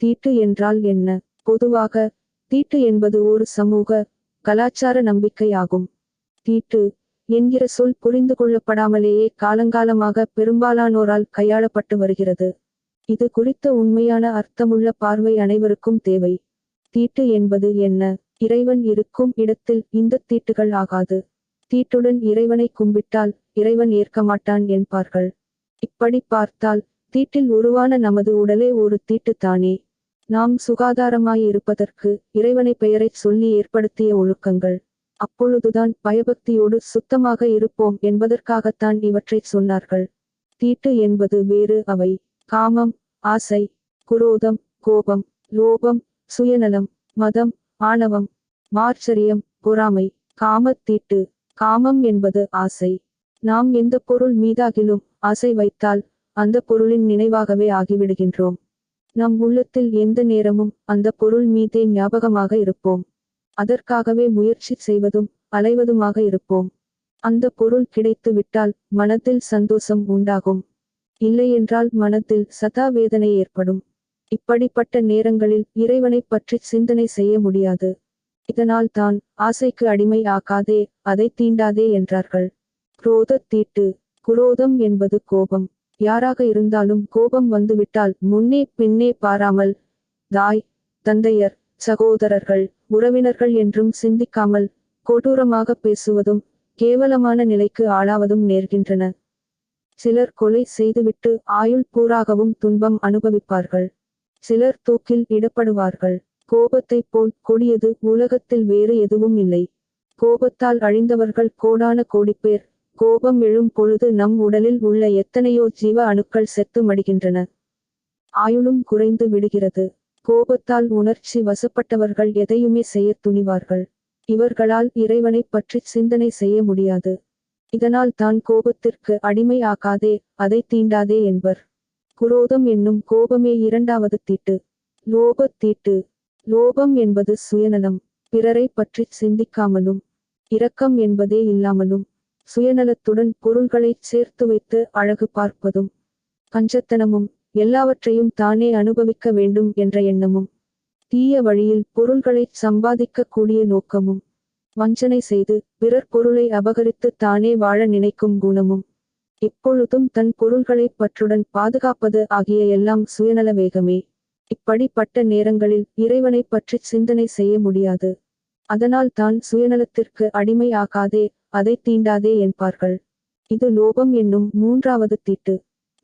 தீட்டு என்றால் என்ன? பொதுவாக தீட்டு என்பது ஒரு சமூக கலாச்சார நம்பிக்கை ஆகும் தீட்டு என்கிற சொல் புரிந்து கொள்ளப்படாமலேயே காலங்காலமாக பெரும்பாலானோரால் கையாளப்பட்டு வருகிறது. இது குறித்த உண்மையான அர்த்தமுள்ள பார்வை அனைவருக்கும் தேவை. தீட்டு என்பது என்ன? இறைவன் இருக்கும் இடத்தில் இந்த தீட்டுகள் ஆகாது. தீட்டுடன் இறைவனை கும்பிட்டால் இறைவன் ஏற்க மாட்டான் என்பார்கள். இப்படி பார்த்தால் தீட்டில் உருவான நமது உடலே ஒரு தீட்டு தானே நாம் சுகாதாரமாய் இருப்பதற்கு இறைவனை பெயரைச் சொல்லி ஏற்படுத்திய ஒழுக்கங்கள். அப்பொழுதுதான் பயபக்தியோடு சுத்தமாக இருப்போம் என்பதற்காகத்தான் இவற்றைச் சொன்னார்கள். தீட்டு என்பது வேறு அவை. காமம் ஆசை குரோதம் கோபம் லோபம் சுயநலம் மதம் ஆணவம் மார்ச்சரியம் பொறாமை காமத் தீட்டு. காமம் என்பது ஆசை. நாம் எந்த பொருள் மீதாகிலும் ஆசை வைத்தால் அந்த பொருளின் நினைவாகவே ஆகிவிடுகின்றோம். நம் உள்ளத்தில் எந்த நேரமும் அந்த பொருள் மீதே ஞாபகமாக இருப்போம். அதற்காகவே முயற்சி செய்வதும் அலைவதுமாக இருப்போம். அந்த பொருள் கிடைத்து விட்டால் மனத்தில் சந்தோஷம் உண்டாகும். இல்லையென்றால் மனத்தில் சதா வேதனை ஏற்படும். இப்படிப்பட்ட நேரங்களில் இறைவனைப் பற்றி சிந்தனை செய்ய முடியாது. இதனால் தான் ஆசைக்கு அடிமை ஆக்காதே அதை தீண்டாதே என்றார்கள். குரோத தீட்டு குரோதம் என்பது கோபம். யாராக இருந்தாலும் கோபம் வந்துவிட்டால் முன்னே பின்னே பாராமல் தாய் தந்தையர் சகோதரர்கள் உறவினர்கள் என்றும் சிந்திக்காமல் கொடூரமாக பேசுவதும் கேவலமான நிலைக்கு ஆளாவதும் நேர்கின்றன. சிலர் கொலை செய்துவிட்டு ஆயுள் பூராகவும் துன்பம் அனுபவிப்பார்கள். சிலர் தூக்கில் இடப்படுவார்கள். கோபத்தைப் போல் கொடியது உலகத்தில் வேறு எதுவும் இல்லை. கோபத்தால் அழிந்தவர்கள் கோடான கோடி பேர் கோபம் எழும் பொழுது நம் உடலில் உள்ள எத்தனையோ ஜீவ அணுக்கள் செத்து மடிகின்றன. ஆயுளும் குறைந்து விடுகிறது. கோபத்தால் உணர்ச்சி வசப்பட்டவர்கள் எதையுமே செய்யத் துணிவார்கள். இவர்களால் இறைவனைப் பற்றி சிந்தனை செய்ய முடியாது. இதனால் தான் கோபத்திற்கு அடிமை ஆகாதே அதை தீண்டாதே என்பர். குரோதம் என்னும் கோபமே இரண்டாவது தீட்டு. லோபத் தீட்டு. லோபம் என்பது சுயநலம். பிறரை பற்றி சிந்திக்காமலும் இரக்கம் என்பதே இல்லாமலும் சுயநலத்துடன் பொருள்களை சேர்த்து வைத்து அழகு பார்ப்பதும் கஞ்சத்தனமும் எல்லாவற்றையும் தானே அனுபவிக்க வேண்டும் என்ற எண்ணமும் தீய வழியில் பொருள்களை சம்பாதிக்கக்கூடிய நோக்கமும் வஞ்சனை செய்து பிறர் பொருளை அபகரித்து தானே வாழ நினைக்கும் குணமும் எப்பொழுதும் தன் பொருள்களை பற்றுடன் பாதுகாப்பது ஆகிய எல்லாம் சுயநல வேகமே. இப்படிப்பட்ட நேரங்களில் இறைவனைப் பற்றி சிந்தனை செய்ய முடியாது. அதனால் தான் சுயநலத்திற்கு அடிமை ஆகாதே அதை தீண்டாதே என்பார்கள். இது லோபம் என்னும் மூன்றாவது தீட்டு.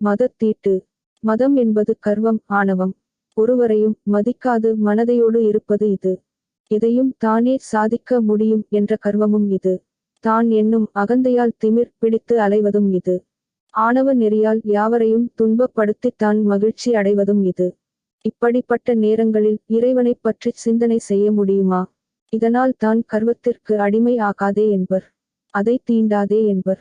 மதத் தீட்டு. மதம் என்பது கர்வம் ஆணவம். ஒருவரையும் மதிக்காது மனதையோடு இருப்பது இது. எதையும் தானே சாதிக்க முடியும் என்ற கர்வமும் இது. தான் என்னும் அகந்தையால் திமிர் பிடித்து அலைவதும் இது. ஆணவ நெறியால் யாவரையும் துன்பப்படுத்தி தான் மகிழ்ச்சி அடைவதும் இது. இப்படிப்பட்ட நேரங்களில் இறைவனைப் பற்றி சிந்தனை செய்ய முடியுமா? இதனால் தான் கர்வத்திற்கு அடிமை ஆகாதே என்பர். அதை தீண்டாதே என்பர்.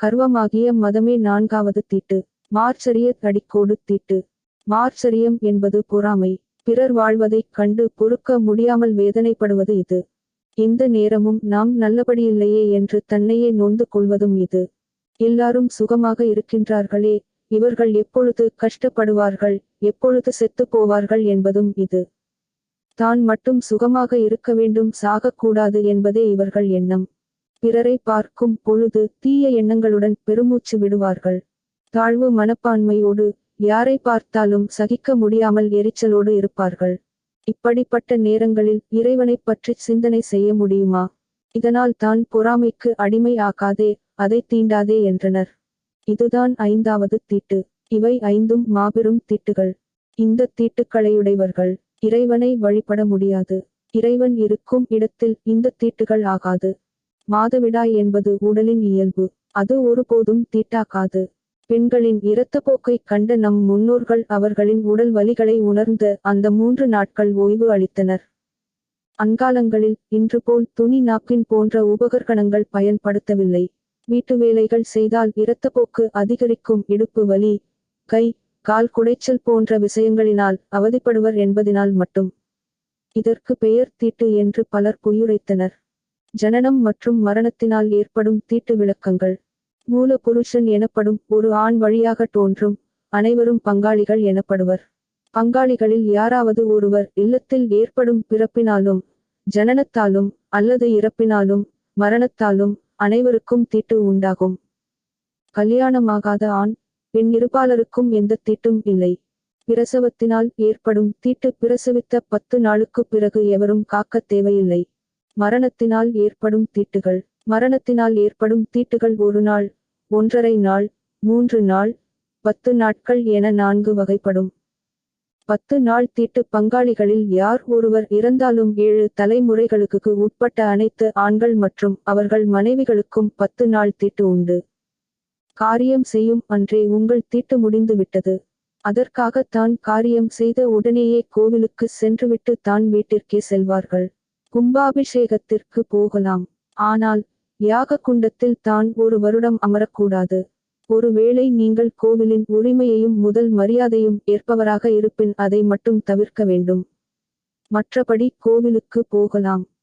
கர்வமாகிய மதமே நான்காவது தீட்டு. மார்ச்சரிய தடிக்கோடு தீட்டு. மார்ச்சரியம் என்பது பொறாமை. பிறர் வாழ்வதைக் கண்டு பொறுக்க முடியாமல் வேதனைப்படுவது இது. எந்த நேரமும் நாம் நல்லபடியில்லையே என்று தன்னையே நொந்து கொள்வதும் இது. எல்லாரும் சுகமாக இருக்கின்றார்களே இவர்கள் எப்பொழுது கஷ்டப்படுவார்கள் எப்பொழுது செத்துப் போவார்கள் என்பதும் இது. தான் மட்டும் சுகமாக இருக்க வேண்டும் சாகக்கூடாது என்பதே இவர்கள் எண்ணம். பிறரை பார்க்கும் பொழுது தீய எண்ணங்களுடன் பெருமூச்சு விடுவார்கள். தாழ்வு மனப்பான்மையோடு யாரை பார்த்தாலும் சகிக்க முடியாமல் எரிச்சலோடு இருப்பார்கள். இப்படிப்பட்ட நேரங்களில் இறைவனைப் பற்றி சிந்தனை செய்ய முடியுமா? இதனால் தான் பொறாமைக்கு அடிமை ஆக்காதே அதை தீண்டாதே என்றனர். இதுதான் ஐந்தாவது தீட்டு. இவை ஐந்தும் மாபெரும் தீட்டுகள். இந்த தீட்டுக்களையுடையவர்கள் இறைவனை வழிபட முடியாது. இறைவன் இருக்கும் இடத்தில் இந்த தீட்டுகள் ஆகாது. மாதவிடாய் என்பது உடலின் இயல்பு. அது ஒருபோதும் தீட்டாக்காது. பெண்களின் இரத்தப்போக்கைக் கண்ட நம் முன்னோர்கள் அவர்களின் உடல் வலிகளை உணர்ந்து அந்த மூன்று நாட்கள் ஓய்வு அளித்தனர். அன்காலங்களில் இன்று போல் துணி நாப்கின் போன்ற உபகரணங்கள் பயன்படுத்தவில்லை. வீட்டு வேலைகள் செய்தால் இரத்தப்போக்கு அதிகரிக்கும் இடுப்பு வலி கை கால் குடைச்சல் போன்ற விஷயங்களினால் அவதிப்படுவர் என்பதினால் மட்டும். இதற்கு பெயர் தீட்டு என்று பலர் பொய்யுரைத்தனர் ஜனனம் மற்றும் மரணத்தினால் ஏற்படும் தீட்டு விளக்கங்கள். மூல புருஷன் எனப்படும் ஒரு ஆண் வழியாக தோன்றும் அனைவரும் பங்காளிகள் எனப்படுவர். பங்காளிகளில் யாராவது ஒருவர் இல்லத்தில் ஏற்படும் பிறப்பினாலும் ஜனனத்தாலும் அல்லது இறப்பினாலும் மரணத்தாலும் அனைவருக்கும் தீட்டு உண்டாகும். கல்யாணமாகாத ஆண் பெண் இருபாலருக்கும் எந்த தீட்டும் இல்லை. பிரசவத்தினால் ஏற்படும் தீட்டு பிரசவித்த பத்து நாளுக்குப் பிறகு எவரும் காக்கத் தேவையில்லை. மரணத்தினால் ஏற்படும் தீட்டுகள். மரணத்தினால் ஏற்படும் தீட்டுகள் ஒரு நாள் ஒன்றரை நாள் மூன்று நாள் பத்து நாட்கள் என நான்கு வகைப்படும். பத்து நாள் தீட்டு பங்காளிகளில் யார் ஒருவர் இறந்தாலும் ஏழு தலைமுறைகளுக்கு உட்பட்ட அனைத்து ஆண்கள் மற்றும் அவர்கள் மனைவிகளுக்கும் பத்து நாள் தீட்டு உண்டு. காரியம் செய்யும் அன்றே உங்கள் தீட்டு முடிந்துவிட்டது. அதற்காக தான் காரியம் செய்த உடனேயே கோவிலுக்கு சென்றுவிட்டு தான் வீட்டிற்கே செல்வார்கள். கும்பாபிஷேகத்திற்கு போகலாம். ஆனால் யாக குண்டத்தில் தான் ஒரு வருடம் அமரக்கூடாது. ஒருவேளை நீங்கள் கோவிலின் உரிமையையும் முதல் மரியாதையும் ஏற்பவராக இருப்பின் அதை மட்டும் தவிர்க்க வேண்டும். மற்றபடி கோவிலுக்கு போகலாம்.